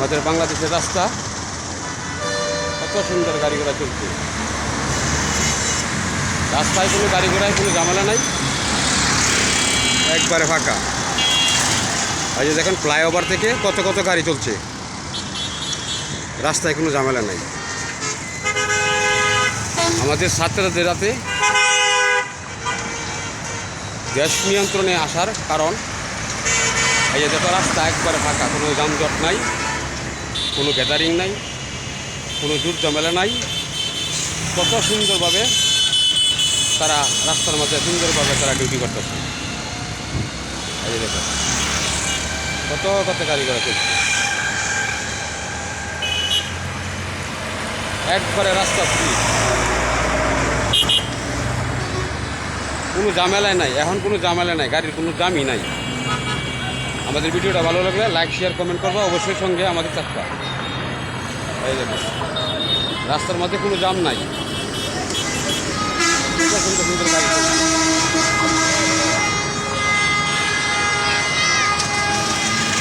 আমাদের বাংলাদেশের রাস্তা। কত সুন্দর গাড়ি ঘোড়া চলছে। রাস্তায় কোনো গাড়ি ঘোড়ায় কোনো ঝামেলা নাই। একবারে ফাঁকা। এই যে দেখেন ফ্লাইওভার থেকে কত কত গাড়ি চলছে। রাস্তায় কোনো ঝামেলা নাই। আমাদের ছাত্রদের রাতে গ্যাস নিয়ন্ত্রণে আসার কারণ। এই যে দেখো, রাস্তা একবারে ফাঁকা, কোনো যানজট নাই। কোনো গ্যাদারিং নাই, কোনো জুট ঝামেলা নাই। কত সুন্দরভাবে তারা রাস্তার মধ্যে সুন্দরভাবে তারা ডিউটি করতেছে। এই দেখো, কত কত ঘোড়া চলছে একবারে রাস্তা ফ্রি কোনো ঝামেলা নাই, এখন কোনো ঝামেলা নাই, গাড়ির কোনো দামই নাই। আমাদের ভিডিওটা ভালো লাগলে লাইক শেয়ার কমেন্ট করব অবশ্যই সঙ্গে আমাদের চাকরা এই দেখো, রাস্তার মধ্যে কোনো জাম নাই সুন্দর সুন্দর গাড়ি।